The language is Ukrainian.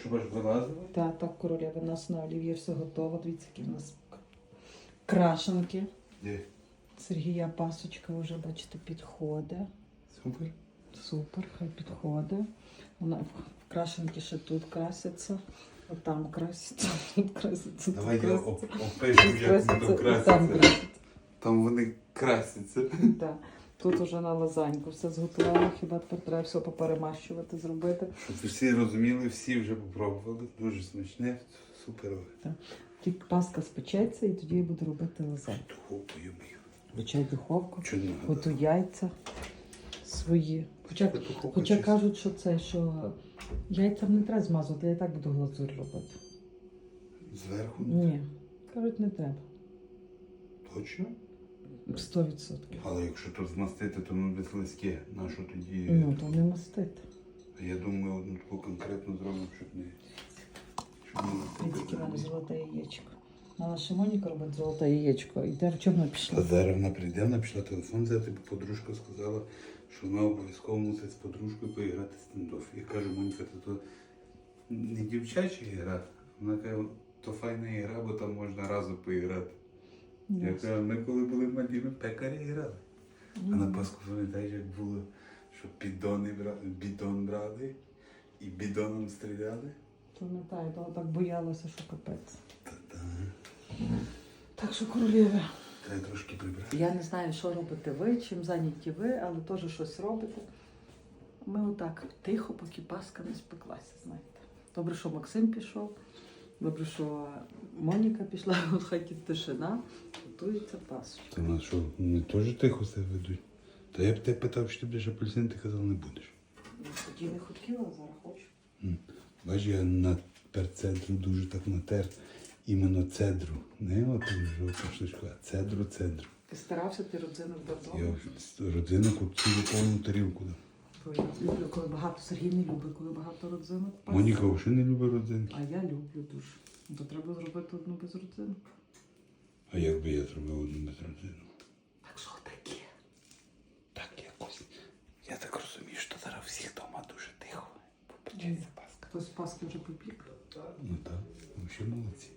Щоб аж вилазили? Та, так, королева, у нас на олів'є все готово. Дивіться, які в нас крашенки. Де? Сергія пасочка вже, бачите, підходить. Супер. Супер, хай підходить. Вона в крашенки ще тут краситься. Отам краситься, тут краситься, тут Давай я краситься. оп- опишу, Тут як краситься, і там краситься. Там вони красяться. Так. Тут уже на лазаньку все зготувала, хіба тепер треба все поперемащувати, зробити. Щоб всі розуміли, всі вже попробували. Дуже смачне, суперове. Тільки паска спечеться і тоді я буду робити лазаньку. Духовкою мию. Включай духовку, готуй яйця свої. Хоча, хоча кажуть, що це, що яйцям не треба змазувати, я і так буду глазурь робити. Зверху? Ні, кажуть, не треба. Точно? Сто відсотків. Але якщо тут змастити, то буде слизьке. На що тоді? Ну, то не мастити. А я думаю, одну таку конкретну зробимо, щоб не. Щоб не Тільки нам золоте яєчко. А наша Моніка робить золоте яєчко. І де в чому вона Та зараз вона прийде, вона пішла телефон взяти, бо подружка сказала, що вона обов'язково мусить з подружкою поіграти стендоф. Я кажу, Моніка, то, то не дівчача гра. Вона каже, то файна ігра, бо там можна разом поіграти. Я кажу, ми коли були малі, ми пекарі грали. А на. Пасху пам'ятаєш, як було, що піддони брали, бідон брали і бідоном стріляли. Пам'ятаю, то так боялася, що капець. Та-та. Так що королєве. Треба трошки прибрати. Я не знаю, що робите ви, чим зайняті ви, але теж щось робите. Ми отак тихо, поки паска не спеклася, знаєте. Добре, що Максим пішов, добре, що Моніка пішла, от хаті тишина, готується пасочка. Та нас що, вони теж тихо себе ведуть. Та я б тебе питав, що ти будеш апельсин, ти казав, не будеш. Я тоді не хотіла, зараз хочу. Бач, я на перцедру дуже так натер іменно цедру. Не от жовту штучку, а цедру, цедру. Ти старався, ти родзинок Я додому. родинок цілу повну тарілку дав. Бо я люблю, коли багато Сергій не любить, коли багато родзинок. Моніка взагалі не любить родзинки. А я люблю дуже. То треба зробити одну без родзинок. А як би я зробив одну без родзинок? Так що таке? Так якось. Я так розумію, що зараз всіх вдома дуже тихо. Бо почається Пасха. Хтось паски вже попік. Ну так, взагалі молодці.